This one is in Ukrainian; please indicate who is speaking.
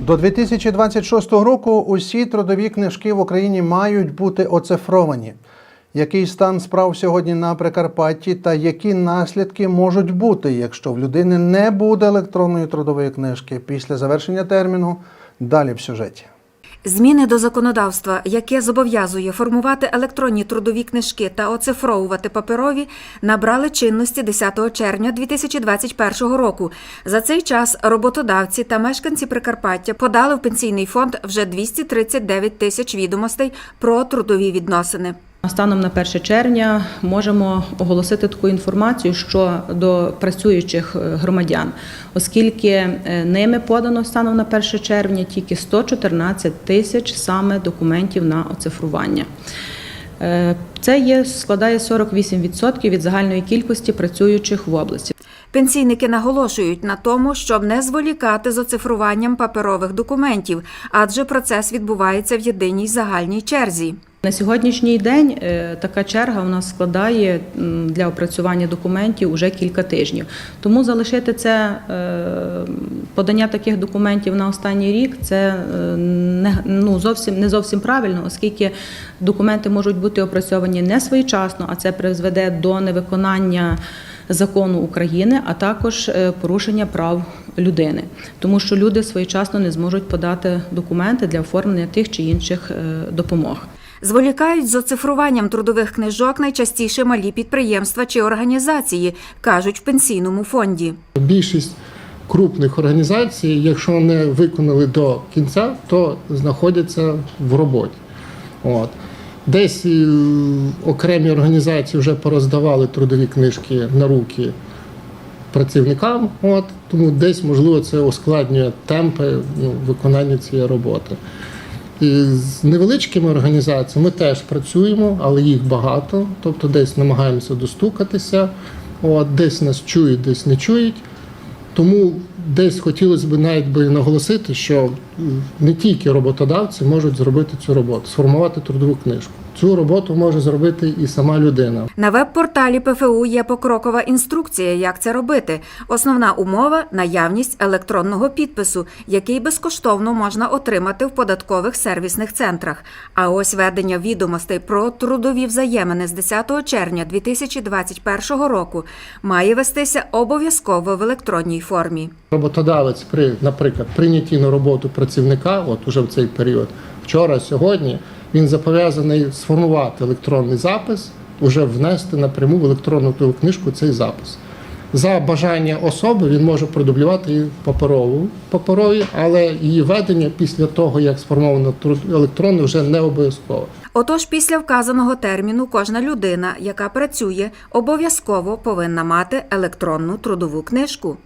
Speaker 1: До 2026 року усі трудові книжки в Україні мають бути оцифровані. Який стан справ сьогодні на Прикарпатті та які наслідки можуть бути, якщо в людини не буде електронної трудової книжки після завершення терміну? Далі в сюжеті.
Speaker 2: Зміни до законодавства, яке зобов'язує формувати електронні трудові книжки та оцифровувати паперові, набрали чинності 10 червня 2021 року. За цей час роботодавці та мешканці Прикарпаття подали в пенсійний фонд вже 239 тисяч відомостей про трудові відносини.
Speaker 3: Станом на 1 червня можемо оголосити таку інформацію щодо працюючих е, громадян, оскільки е, ними подано станом на 1 червня тільки 114 тисяч саме документів на оцифрування. Е, Це є складає 48% від загальної кількості працюючих в області.
Speaker 2: Пенсійники наголошують на тому, щоб не зволікати з оцифруванням паперових документів, адже процес відбувається в єдиній загальній черзі.
Speaker 3: На сьогоднішній день е, така черга у нас складає для опрацювання документів уже кілька тижнів. Тому залишити це е, подання таких документів на останній рік це е, не, ну, зовсім не зовсім правильно, оскільки документи можуть бути опрацьовані не своєчасно, а це призведе до невиконання. Закону України, а також порушення прав людини, тому що люди своєчасно не зможуть подати документи для оформлення тих чи інших допомог.
Speaker 2: Зволікають з оцифруванням трудових книжок найчастіше малі підприємства чи організації, кажуть в пенсійному фонді.
Speaker 4: Більшість крупних організацій, якщо не виконали до кінця, то знаходяться в роботі. От. Десь е, окремі організації вже пороздавали трудові книжки на руки працівникам, от, тому десь, можливо, це ускладнює темпи ну, виконання цієї роботи. І з невеличкими організаціями ми теж працюємо, але їх багато. Тобто десь намагаємося достукатися, от, десь нас чують, десь не чують. Тому десь хотілося б навіть би наголосити, що не тільки роботодавці можуть зробити цю роботу, сформувати трудову книжку. Цю роботу може зробити і сама людина.
Speaker 2: На веб-порталі ПФУ є покрокова інструкція, як це робити. Основна умова наявність електронного підпису, який безкоштовно можна отримати в податкових сервісних центрах. А ось ведення відомостей про трудові взаємини з 10 червня 2021 року має вестися обов'язково в електронній формі.
Speaker 4: Роботодавець при, наприклад, прийнятті на роботу працівника, от уже в цей період, вчора, сьогодні, він зобов'язаний сформувати електронний запис, уже внести напряму в електронну книжку цей запис. За бажання особи він може продублювати її паперову паперові, але її ведення після того, як сформовано електронне, вже не обов'язково.
Speaker 2: Отож, після вказаного терміну кожна людина, яка працює, обов'язково повинна мати електронну трудову книжку.